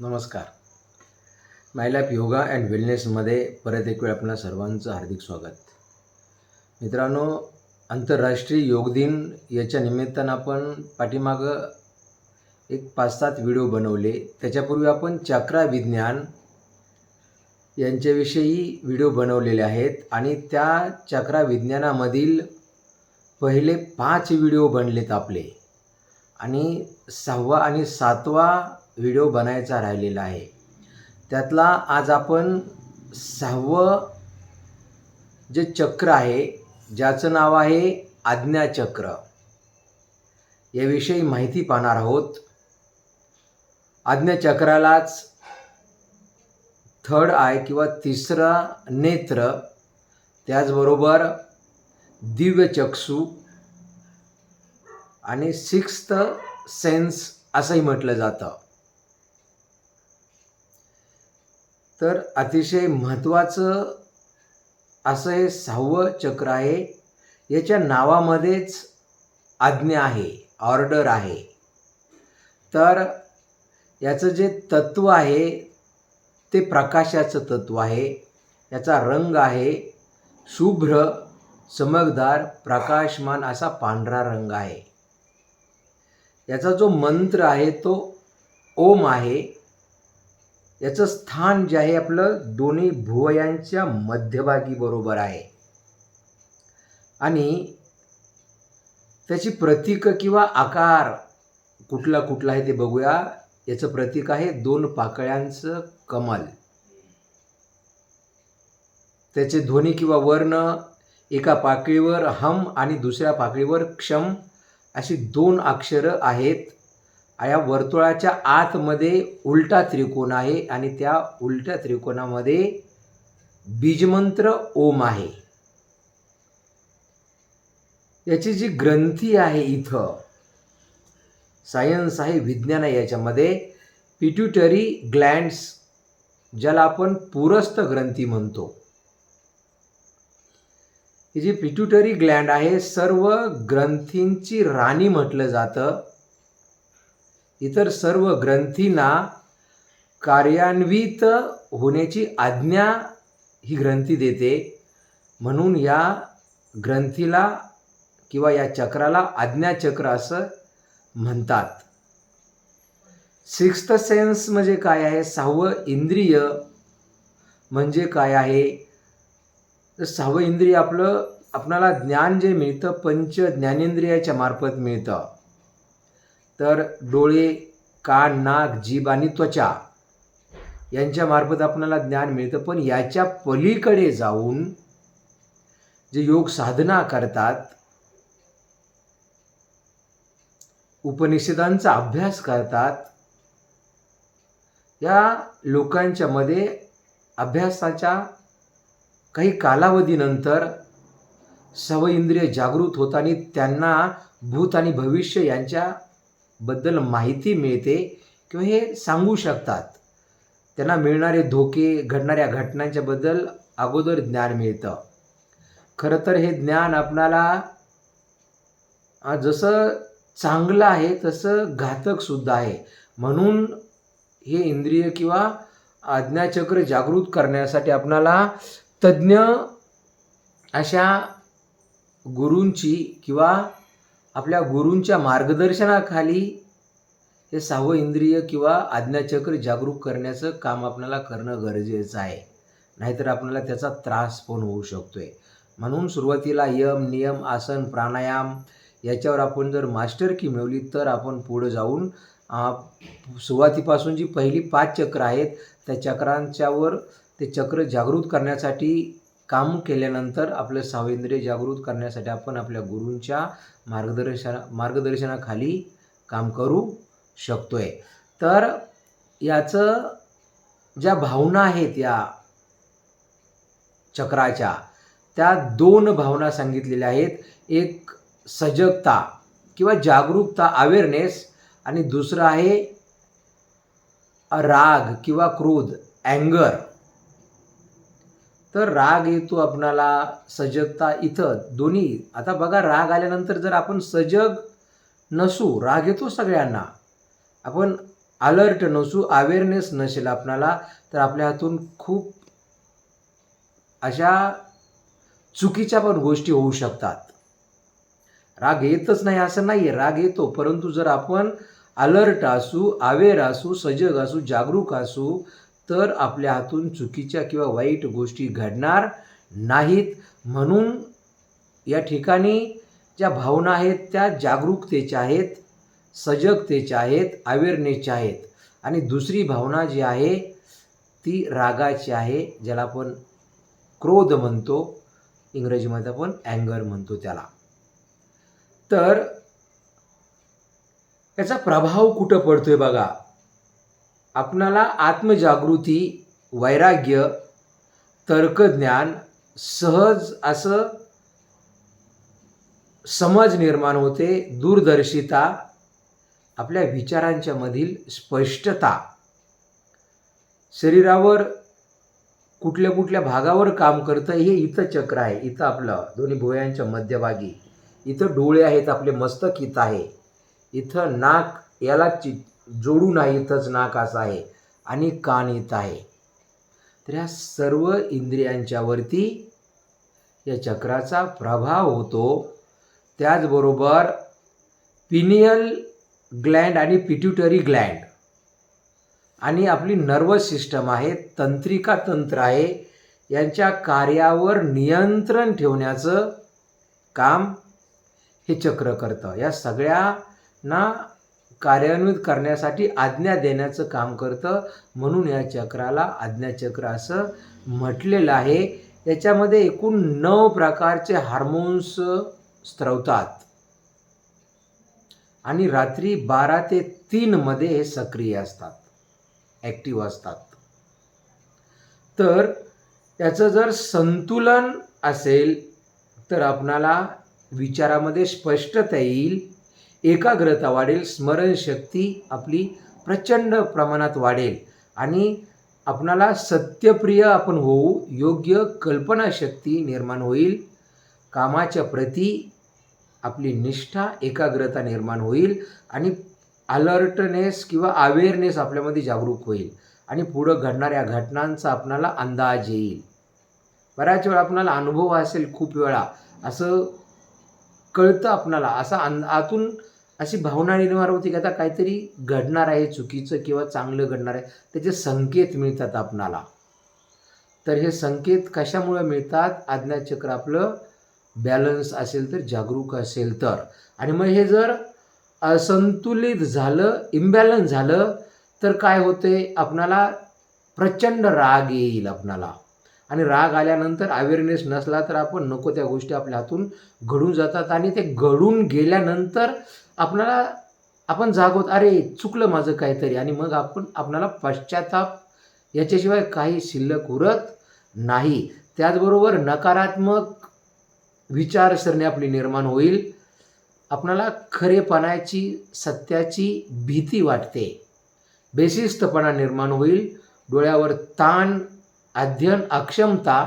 नमस्कार. My lap yoga and वेलनेसमध्ये परत एक वेळ आपल्या सर्वांचं हार्दिक स्वागत. मित्रांनो आंतरराष्ट्रीय योग दिन याच्या निमित्तानं आपण पाठीमागं एक पाच सात व्हिडिओ बनवले. त्याच्यापूर्वी आपण चक्रा विज्ञान यांच्याविषयी व्हिडिओ बनवलेले आहेत आणि त्या चक्रा विज्ञानामधील पहिले पाच व्हिडिओ बनलेत आपले. आणि सहावा आणि सातवा व्हिडिओ बनायचा राहिलेला आहे. त्यातला आज आपण सहावं जे चक्र आहे ज्याचं नाव आहे आज्ञाचक्र याविषयी माहिती पाहणार आहोत. आज्ञाचक्रालाच थर्ड आय किंवा तिसरा नेत्र त्याचबरोबर दिव्य चक्षू आणि सिक्स्थ सेन्स असंही म्हटलं जातं. तर अतिशय महत्त्वाचं असं हे सहावं चक्र आहे. याच्या नावामध्येच आज्ञा आहे ऑर्डर आहे. तर याचं जे तत्त्व आहे ते प्रकाशाचं तत्त्व आहे. याचा रंग आहे शुभ्र चमकदार प्रकाशमान असा पांढरा रंग आहे. याचा जो मंत्र आहे तो ओम आहे. याचं स्थान जे आहे आपलं दोन्ही भुवयांच्या मध्यभागी बरोबर आहे. आणि त्याची प्रतीक किंवा आकार कुठला कुठला आहे ते बघूया. याचं प्रतीक आहे दोन पाकळ्यांचं कमल. त्याचे ध्वनी किंवा वर्ण एका पाकळीवर हम आणि दुसऱ्या पाकळीवर क्षम अशी दोन अक्षरं आहेत. या वर्तुळाच्या आतमध्ये उलटा त्रिकोण आहे आणि त्या उलट्या त्रिकोणामध्ये बीजमंत्र ओम आहे. याची जी ग्रंथी आहे इथं सायन्स आहे विज्ञान आहे याच्यामध्ये पिट्युटरी ग्लँड्स ज्याला आपण पुरस्थ ग्रंथी म्हणतो. ही जी पिट्युटरी ग्लँड आहे सर्व ग्रंथींची राणी म्हटलं जातं. इतर सर्व ग्रंथींना कार्यान्वित होण्याची आज्ञा ही ग्रंथी देते. म्हणून या ग्रंथीला किंवा या चक्राला आज्ञाचक्र असं म्हणतात. सिक्स्थ सेन्स म्हणजे काय आहे? सहावं इंद्रिय म्हणजे काय आहे? तर सहावं इंद्रिय आपलं आपणाला ज्ञान जे मिळतं पंच ज्ञानेंद्रियाच्या मार्फत मिळतं. तर डोळे कान नाक जीभ आणि त्वचा यांच्यामार्फत आपणाला आपल्याला ज्ञान मिळतं. पण याच्या पलीकडे जाऊन जे योग साधना करतात उपनिषदांचा अभ्यास करतात या लोकांच्या मध्ये अभ्यासाच्या काही कालावधीनंतर सव इंद्रिय जागृत आणि त्यांना भूत आणि भविष्य यांच्या बद्दल माहिती मिळते किंवा हे सांगू शकतात. त्यांना मिळणारे धोके घडणाऱ्या घटनांच्याबद्दल अगोदर ज्ञान मिळतं. खरं तर हे ज्ञान आपणाला जसं चांगलं आहे तसं घातकसुद्धा आहे. म्हणून हे इंद्रिय किंवा आज्ञाचक्र जागृत करण्यासाठी आपणाला तज्ज्ञ अशा गुरूंची किंवा आपल्या गुरूंच्या मार्गदर्शनाखाली हे सहावं इंद्रिय किंवा आज्ञाचक्र जागरूक करण्याचं काम आपल्याला करणं गरजेचं आहे. नाहीतर आपल्याला त्याचा त्रास पण होऊ शकतो आहे म्हणून सुरुवातीला यम नियम आसन प्राणायाम याच्यावर आपण जर मास्टर की मिळवली तर आपण पुढं जाऊन सुरुवातीपासून जी पहिली पाच चक्र आहेत त्या चक्रांच्यावर ते चक्र जागृत करण्यासाठी काम केल्यानंतर आपलं सावेंद्रिय जागृत करण्यासाठी आपण आपल्या गुरूंच्या मार्गदर्शना मार्गदर्शनाखाली काम करू शकतो आहे तर याचं ज्या भावना आहेत या चक्राच्या त्या दोन भावना सांगितलेल्या आहेत. एक सजगता किंवा जागरूकता अवेअरनेस आणि दुसरं आहे राग किंवा क्रोध अँगर तर राग येतो आपणाला सजगता इथं दोन्ही. आता बघा राग आल्यानंतर जर आपण सजग नसू राग येतो सगळ्यांना. आपण अलर्ट नसू अवेअरनेस नसेल आपणाला तर आपल्या हातून खूप अशा चुकीच्या पण गोष्टी होऊ शकतात. राग येतच नाही असं नाही राग येतो परंतु जर आपण अलर्ट असू अवेअर असू सजग असू जागरूक असू तर आपल्या हातून चुकीच्या किंवा वाईट गोष्टी घडणार नाहीत. म्हणून या ठिकाणी ज्या भावना आहेत त्या जागरूकतेच्या आहेत सजगतेच्या आहेत अवेअरनेसच्या आहेत. आणि दुसरी भावना जी आहे ती रागाची आहे ज्याला आपण क्रोध म्हणतो. इंग्रजीमध्ये आपण अँगर म्हणतो त्याला. तर याचा प्रभाव कुठं पडतोय बघा? आपणाला आत्मजागृती वैराग्य तर्कज्ञान सहज असं समज निर्माण होते दूरदर्शिता आपल्या विचारांच्या मधील स्पष्टता. शरीरावर कुठल्या कुठल्या भागावर काम करतं हे इथं चक्र आहे. इथं आपलं दोन्ही भुवयांच्या मध्यभागी. इथं डोळे आहेत आपले मस्तक इथं आहे. इथं नाक याला चि जोडून नाही इथंच नाक असं आहे आणि कान इथं आहे. तर ह्या सर्व इंद्रियांच्यावरती या चक्राचा प्रभाव होतो. त्याचबरोबर पिनियल ग्लँड आणि पिट्युटरी ग्लँड आणि आपली नर्वस सिस्टम आहे तंत्रिका तंत्र आहे यांच्या कार्यावर नियंत्रण ठेवण्याचं काम हे चक्र करतं. या सगळ्यांना कार्यान्वित करण्यासाठी आज्ञा देण्याचं काम करतं. म्हणून या चक्राला आज्ञाचक्र असं म्हटलेलं आहे. याच्यामध्ये एकूण नऊ प्रकारचे हार्मोन्स स्त्रवतात आणि रात्री बारा ते तीनमध्ये हे सक्रिय असतात. ॲक्टिव्ह असतात. तर याचं जर संतुलन असेल तर आपणाला विचारामध्ये स्पष्टता येईल. एकाग्रता वाढेल स्मरणशक्ती आपली प्रचंड प्रमाणात वाढेल आणि आपणाला सत्यप्रिय आपण होऊ योग्य कल्पनाशक्ती निर्माण होईल. कामाच्या प्रती आपली निष्ठा एकाग्रता निर्माण होईल आणि अलर्टनेस किंवा अवेअरनेस आपल्यामध्ये जागरूक होईल आणि पुढं घडणाऱ्या घटनांचा आपणाला अंदाज येईल. बऱ्याच वेळा आपणाला अनुभव असेल खूप वेळा असं कळतं आपणाला. असा अं आतून अशी भावना निर्माण होती की आता काहीतरी घडणार आहे चुकीचं किंवा चांगलं घडणार आहे त्याचे संकेत मिळतात आपणाला. तर हे संकेत कशामुळे मिळतात? आज्ञाचक्र आपलं बॅलन्स असेल तर जागरूक असेल तर. आणि मग हे जर असंतुलित झालं इम्बॅलन्स झालं तर काय होते? आपणाला प्रचंड राग येईल आपणाला. आणि राग आल्यानंतर अवेअरनेस नसला तर आपण नको त्या गोष्टी आपल्या हातून घडून जातात. आणि ते घडून गेल्यानंतर आपणाला आपण जागोत अरे चुकलं माझं काहीतरी. आणि मग आपण आपणाला पश्चाताप याच्याशिवाय काही शिल्लक उरत नाही. त्याचबरोबर नकारात्मक विचारसरणी आपली निर्माण होईल. आपणाला खरेपणाची सत्याची भीती वाटते. बेशिस्तपणा निर्माण होईल. डोळ्यावर ताण अध्ययन अक्षमता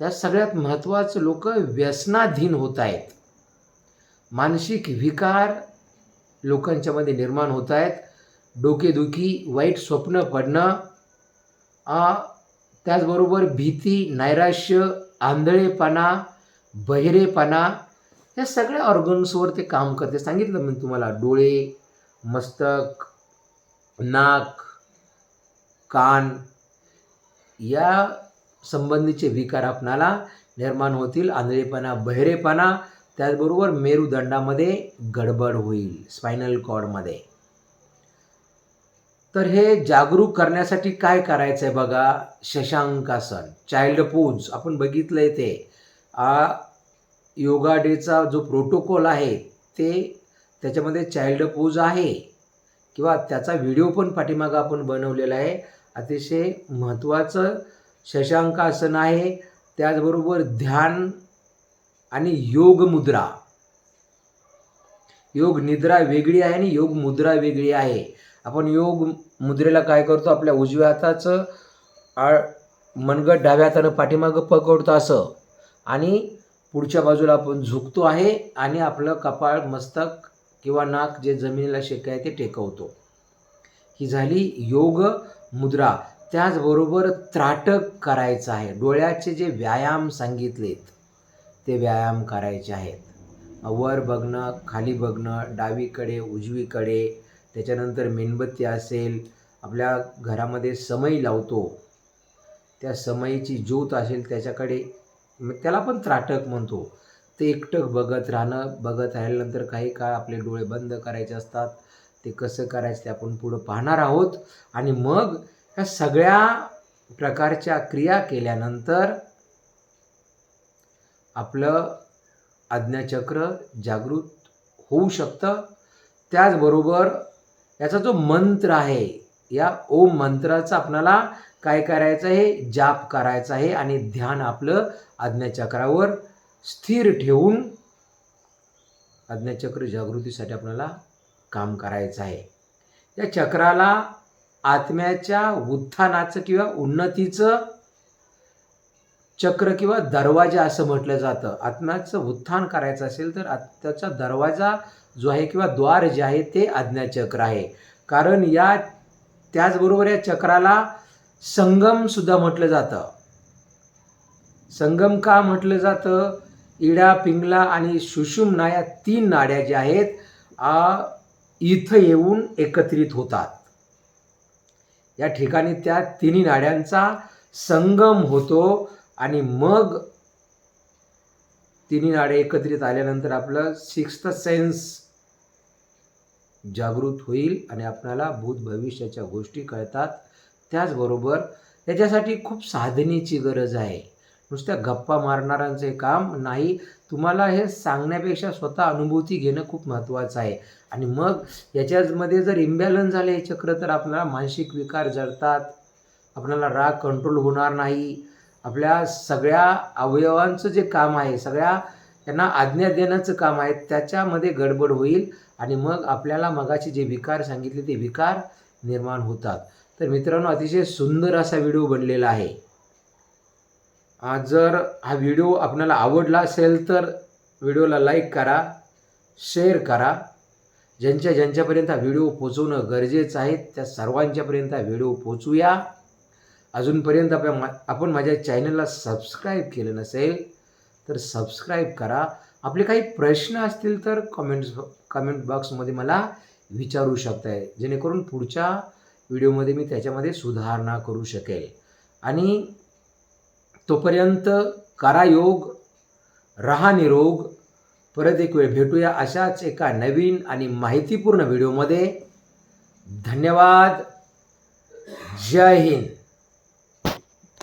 त्या सगळ्यात महत्त्वाचं लोक व्यसनाधीन होत आहेत. मानसिक विकार लोकांच्यामध्ये निर्माण होत आहेत. डोकेदुखी वाईट स्वप्न पडणं त्याचबरोबर भीती नैराश्य आंधळेपणा बहिरेपणा या सगळ्या ऑर्गन्सवर ते काम करते. सांगितलं मी तुम्हाला डोळे मस्तक नाक कान या संबंधीचे विकार आपणाला निर्माण होतील आंधळेपणा बहिरेपणा त्याचबरोबर मेरुदंडामध्ये गडबड होईल स्पायनल कॉर्डमध्ये तर हे जागरूक करण्यासाठी काय करायचं आहे बघा शशांकासन चाइल्ड पोज आपण बघितलं आहे ते. आ योगा डेचा जो प्रोटोकॉल आहे ते त्याच्यामध्ये चाइल्ड पोज आहे. किंवा त्याचा व्हिडिओ पण पाठीमागं आपण बनवलेला आहे. अतिशय महत्त्वाचं शशांकासन आहे. त्याचबरोबर ध्यान आणि योग मुद्रा. योग निद्रा वेगळी आहे आणि योग मुद्रा वेगळी आहे. आपण योग मुद्रेला काय करतो? आपल्या उजव्या हाताचं आळ मनगट डाव्या हातानं पाठीमागं पकडतो असं. आणि पुढच्या बाजूला आपण झुकतो आहे आणि आपलं कपाळ मस्तक किंवा नाक जे जमिनीला शेक आहे ते टेकवतो. ही झाली योग मुद्रा त्याचबरोबर त्राटक करायचं आहे. डोळ्याचे जे व्यायाम सांगितलेत ते व्यायाम करायचे आहेत. वर बघणं खाली बघणं डावीकडे उजवीकडे त्याच्यानंतर मेणबत्ती असेल आपल्या घरामध्ये समई लावतो. त्या समईची ज्योत असेल त्याच्याकडे मग त्याला पण त्राटक म्हणतो. ते एकटक बघत राहणं बघत राहिल्यानंतर काही काळ आपले डोळे बंद करायचे असतात. ते कसं करायचं ते आपण पुढं पाहणार आहोत. आणि मग ह्या सगळ्या प्रकारच्या क्रिया केल्यानंतर आपलं आज्ञाचक्र जागृत होऊ शकतं. त्याचबरोबर याचा जो मंत्र आहे या ओम मंत्राचा आपणाला काय करायचं आहे? जाप करायचा आहे आणि ध्यान आपलं आज्ञाचक्रावर स्थिर ठेवून आज्ञाचक्र जागृतीसाठी आपल्याला काम करायचं आहे. या चक्राला आत्म्याच्या उत्थानाचं किंवा उन्नतीचं चक्र किंवा दरवाजा असं म्हटलं जातं. आत्म्याचं उत्थान करायचं असेल तर त्याचा दरवाजा जो आहे किंवा द्वार जे आहे ते आज्ञाचक्र आहे. कारण या त्याचबरोबर या चक्राला संगम सुद्धा म्हटलं जातं. संगम का म्हटलं जातं? इडा पिंगला आणि सुषुम्ना या तीन नाड्या ज्या आहेत इथं येऊन एकत्रित होतात. या ठिकाणी त्या तिन्ही नाड्यांचा संगम होतो आणि मग तिन्ही नाडे एकत्रित आल्यानंतर आपलं सिक्स्थ सेन्स जागृत होईल आणि आपल्याला भूत भविष्याच्या गोष्टी कळतात. त्याचबरोबर त्याच्यासाठी खूप साधनेची गरज आहे. नुसत्या गप्पा मारणाऱ्यांचे काम नाही. तुम्हाला हे सांगण्यापेक्षा स्वतः अनुभूती घेणं खूप महत्त्वाचं आहे. आणि मग याच्यामध्ये जर इम्बॅलन्स झाले हे चक्र तर आपल्याला मानसिक विकार जळतात आपल्याला राग कंट्रोल होणार नाही. आपल्या सगळ्या अवयवांचं जे काम आहे सगळ्या त्यांना आज्ञा देण्याचं काम आहे त्याच्यामध्ये गडबड होईल. आणि मग आपल्याला मगाचे जे विकार सांगितले ते विकार निर्माण होतात. तर मित्रांनो अतिशय सुंदर असा व्हिडिओ बनलेला आहे. जर हा व्हिडिओ आपल्याला आवडला असेल तर व्हिडिओला लाईक करा शेअर करा. ज्यांच्या ज्यांच्यापर्यंत हा व्हिडिओ पोचवणं गरजेचं आहे त्या सर्वांच्यापर्यंत हा व्हिडिओ पोचूया. अजूनपर्यंत आपण मा आपण माझ्या चॅनलला सबस्क्राईब केलं नसेल तर सबस्क्राईब करा. आपले काही प्रश्न असतील तर कमेंट्स कमेंट बॉक्समध्ये मला विचारू शकताय जेणेकरून पुढच्या व्हिडिओमध्ये मी त्याच्यामध्ये सुधारणा करू शकेल. आणि तोपर्यंत करा योग रहा निरोग परत एक वेळ भेटूया अशाच एका नवीन आणि माहितीपूर्ण व्हिडिओमध्ये. धन्यवाद. जय हिंद.